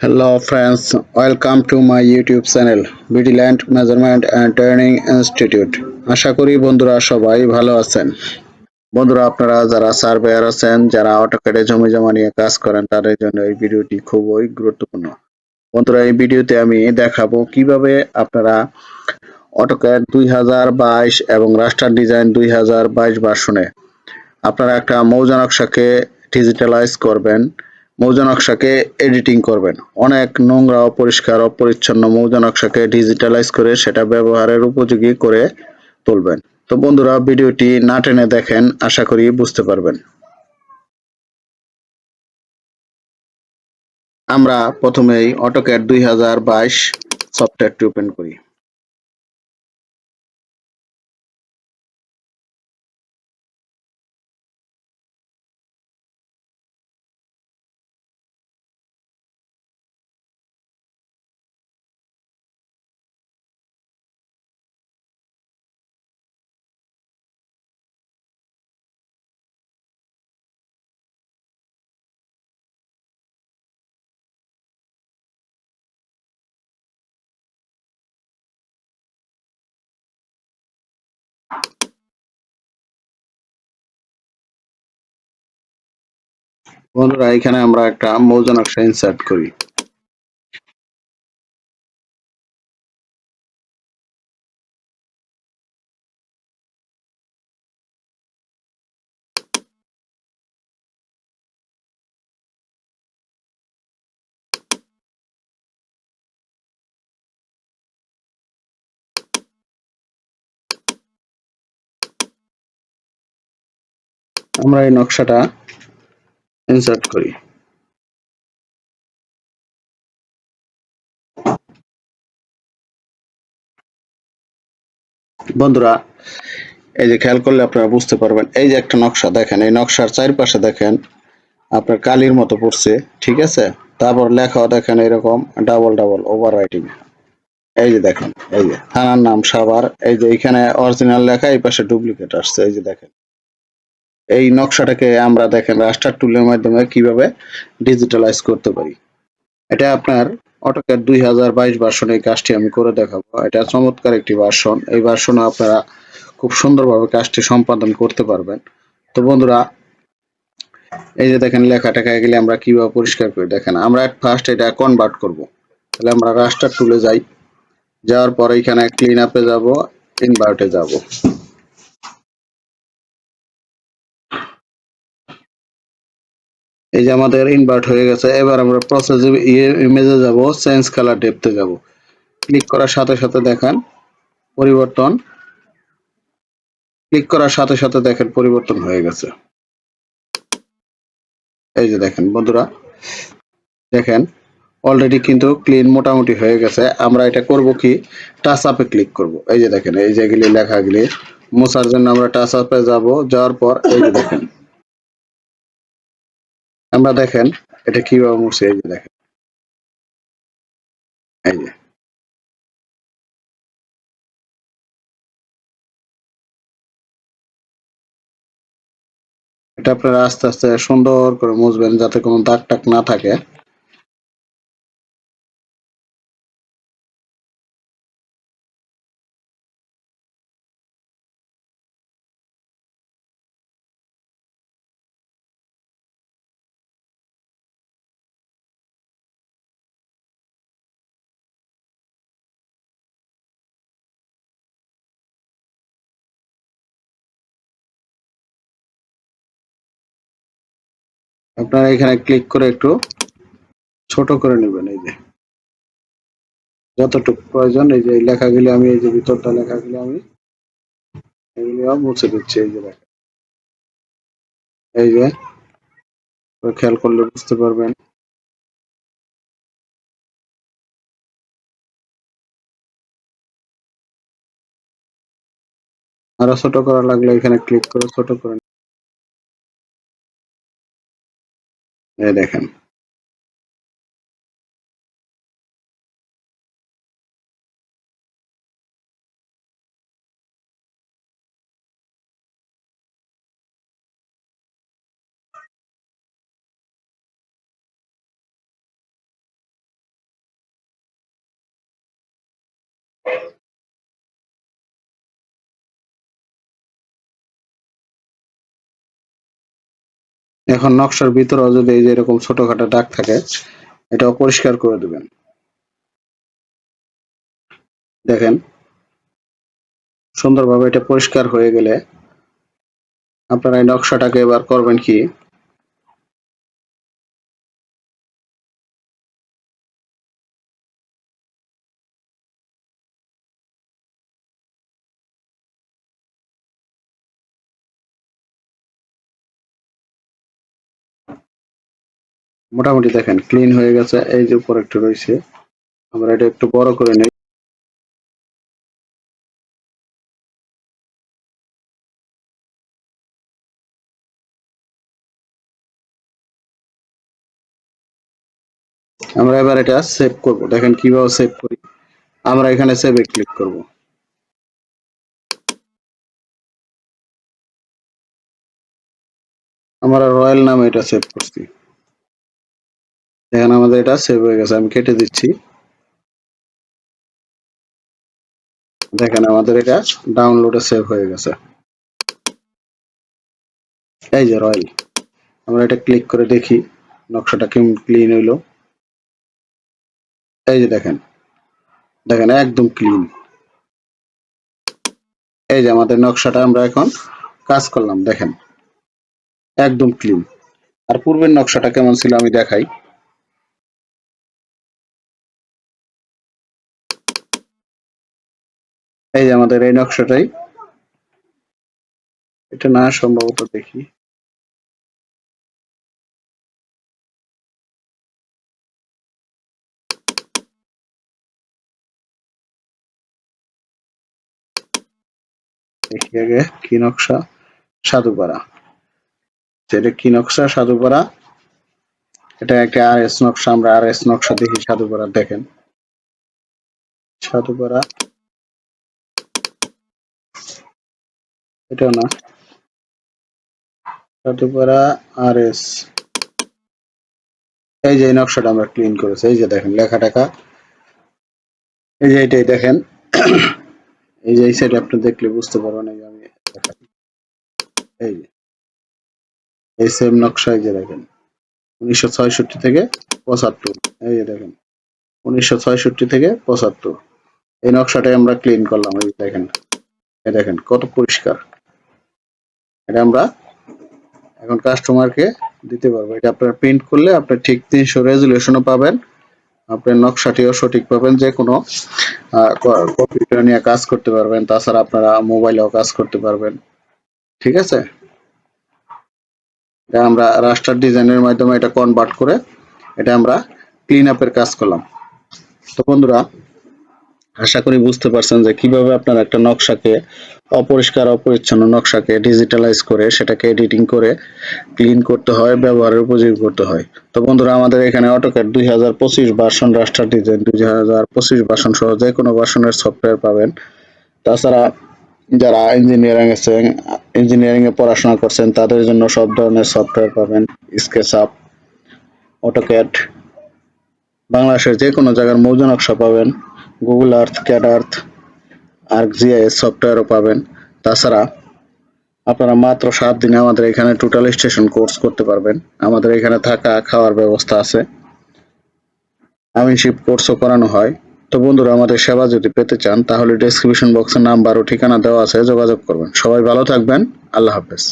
Hello friends, welcome to my YouTube channel Beauty Land Measurement and Training Institute. আশা করি বন্ধুরা সবাই ভালো আছেন। বন্ধুরা আপনারা যারা সার্ভেয়ার আছেন যারা অটোকেটে জমি জমা নিয়ে কাজ করেন তাদের জন্য এই ভিডিওটি খুবই গুরুত্বপূর্ণ। বন্ধুরা এই ভিডিওতে আমি দেখাবো কীভাবে আপনারা অটোক্যাড দুই হাজার বাইশ এবং রাস্টার ডিজাইন দুই হাজার বাইশ ভার্সনে আপনারা একটা মৌজা নকশাকে ডিজিটালাইজ করবেন। মৌজা নকশাকে এডিটিং করবেন। অনেক নোংরা, অপরিষ্কার, অপরিচ্ছন্ন মৌজা নকশাকে ডিজিটালাইজ করে সেটা ব্যবহারের উপযোগী করে তুলবেন। তো বন্ধুরা, ভিডিওটি না টেনে দেখেন, আশা করি বুঝতে পারবেন। আমরা প্রথমেই অটোক্যাড দুই হাজার বাইশ সফটওয়্যারটি ওপেন করি। বন্ধুরা এখানে আমরা একটা মৌজা নকশা ইনসার্ট করি। আমরা এই নকশাটা ইনসার্ট করি। বন্ধুরা, এই যে খেয়াল করলে আপনারা বুঝতে পারবেন, এই যে একটা নকশা দেখেন, এই নকশার চারপাশে দেখেন আপনার কালির মতো পড়ছে, ঠিক আছে? তারপর লেখাও দেখেন এরকম ডাবল ডাবল ওভার রাইটিং এই যে দেখেন, এই যে থানার নাম সাভার, এই যে এখানে অরিজিনাল লেখা, এই পাশে ডুপ্লিকেট আসছে, এই যে দেখেন। এই নকশাটাকে আমরা দেখেন রাস্টার টুলের মাধ্যমে কীভাবে ডিজিটালাইজ করতে পারি। এটা আপনার অটোক্যাড দুই হাজার বাইশ ভার্সনে এই কাজটি আমি করে দেখাবো। এটা চমৎকার একটি ভার্সন এই ভার্সনে আপনারা খুব সুন্দরভাবে কাজটি সম্পাদন করতে পারবেন। তো বন্ধুরা, এই যে দেখেন লেখা টেখা গেলে আমরা কীভাবে পরিষ্কার করি, দেখেন আমরা ফার্স্ট এটা কনভার্ট করব। তাহলে আমরা রাস্টার টুলে যাই। যাওয়ার পর এখানে ক্লিন আপে যাব ইনভার্টে যাব। এই যে আমাদের ইনভার্ট হয়ে গেছে, এবার আমরা প্রসেস ইমেজে যাব চেঞ্জ কালার ডেপথে যাব। ক্লিক করার সাথে সাথে দেখেন পরিবর্তন। ক্লিক করার সাথে সাথে দেখেন পরিবর্তন হয়ে গেছে। এই যে দেখেন বন্ধুরা, দেখেন অলরেডি কিন্তু ক্লিন মোটামুটি হয়ে গেছে। আমরা এটা করব কি? টাচ আপে ক্লিক করব। এই যে দেখেন, এই যেগুলি লেখাগুলি মোছার জন্য আমরা টাচ আপে যাব, যাওয়ার পর এই যে দেখেন। আমরা দেখেন, এটা কীভাবে মুছে এই যে দেখেন। এই যে। এটা আপনারা আস্তে আস্তে সুন্দর করে মুছবেন, যাতে কোনো দাগ টাক না থাকে। আপনারা এখানে ক্লিক করে একটু ছোট করে নেবেন, এই যে। যতটুকু প্রয়োজন, এই যে লেখাগুলি আমি, এই যে ভিতরটা লেখাগুলি আমি, এগুলি মুছে দিচ্ছি, এই যে দেখেন। এই যে খেয়াল করলে বুঝতে পারবেন। আরও ছোট করা লাগলে এখানে ক্লিক করে ছোট করে এই দেখেন এখন নকশার ভিতরে যদি এই যে এরকম ছোটখাটো দাগ থাকে, এটাও পরিষ্কার করে দেবেন। দেখেন, সুন্দরভাবে এটা পরিষ্কার হয়ে গেলে আপনারা এই নকশাটাকে এবার করবেন কি? মোটামুটি দেখেন ক্লিন হয়ে গেছে, এই যে উপর একটু রয়েছে। আমরা এটা একটু বড় করে নেই। আমরা এবার এটা সেভ করব। দেখেন কীভাবে সেভ করি। আমরা এখানে সেভে ক্লিক করব। আমরা রয়্যাল নামে এটা সেভ করছি। দেখেন আমাদের এটা সেভ হয়ে গেছে, আমি কেটে দিচ্ছি। দেখেন আমাদের এটা ডাউনলোডে সেভ হয়ে গেছে। এই যে রয়্যাল আমরা এটা ক্লিক করে দেখি, নকশাটা কেমন ক্লিন হইল। এই যে দেখেন দেখেন একদম ক্লিন এই যে আমাদের নকশাটা আমরা এখন কাজ করলাম, দেখেন। একদম ক্লিন আর পূর্বের নকশাটা কেমন ছিল আমি দেখাই। এই যে আমাদের এই নকশাটাই। এটা না, সম্ভবত দেখি। দেখি আগে, কি নকশা? সাধুপাড়া। যেটা কি নকশা, সাধুপাড়া? এটা একটা আর এস নকশা, আমরা আর এস নকশা দেখি সাধুপাড়া দেখেন। সাধুপাড়া। এটাও না। সাধুপাড়া আর এস এই যে নকশাটা আমরা ক্লিন করেছি, এই যে দেখেন লেখা টাকা এই যে এটাই দেখেন। এই যে এই সাইড আপনি দেখলে বুঝতে পারবেন, এই যে আমি এই যে। এই সেম নকশা, এই যে দেখেন। উনিশশো ছয়ষট্টি থেকে পঁচাত্তর, এই যে দেখেন। উনিশশো ছয়ষট্টি থেকে পঁচাত্তর। এই নকশাটাই আমরা ক্লিন করলাম, এই দেখেন। এই দেখেন কত পরিষ্কার। এটা আমরা এখন কাস্টমারকে দিতে পারব। এটা আপনার প্রিন্ট করলে আপনি ঠিক তিনশো রেজুলেশনও পাবেন। আপনার নকশাটিও সঠিক পাবেন, যে কোনো কম্পিউটার নিয়ে কাজ করতে পারবেন, তাছাড়া আপনারা মোবাইলেও কাজ করতে পারবেন। ঠিক আছে? এটা আমরা রাস্টার ডিজাইনের মাধ্যমে এটা কনভার্ট করে এটা আমরা ক্লিন আপের কাজ করলাম। তো বন্ধুরা আশা করি বুঝতে পারছেন যে কীভাবে আপনার একটা নকশাকে অপরিষ্কার, অপরিচ্ছন্ন নকশাকে ডিজিটালাইজ করে সেটাকে এডিটিং করে ক্লিন করতে হয়, ব্যবহারের উপযোগী করতে হয়। তো বন্ধুরা, আমাদের এখানে অটোক্যাড দুই হাজার পঁচিশ ভার্সন রাস্টার ডিজাইন দুই হাজার পঁচিশ ভার্সন সহ যে কোনো ভার্সনের সফটওয়্যার পাবেন। তাছাড়া যারা ইঞ্জিনিয়ারিং আছেন ইঞ্জিনিয়ারিং এ পড়াশোনা করছেন, তাদের জন্য সব ধরনের সফটওয়্যার পাবেন। স্কেচ আপ অটোক্যাড বাংলাদেশের যে কোনো জায়গার মৌজা নকশা পাবেন। Google Earth CAD Earth Arc GIS সফটওয়্যারও পাবেন। তাছাড়া আপনারা মাত্র সাত দিনে আমাদের এখানে টোটাল স্টেশন কোর্স করতে পারবেন। আমাদের এখানে থাকা খাওয়ার ব্যবস্থা আছে। আমিনশিপ কোর্সও করানো হয়। তো বন্ধুরা, আমাদের সেবা যদি পেতে চান, তাহলে ডেসক্রিপশন বক্সে নাম্বার ও ঠিকানা দেওয়া আছে। যোগাযোগ করবেন। সবাই ভালো থাকবেন। আল্লাহ হাফেজ।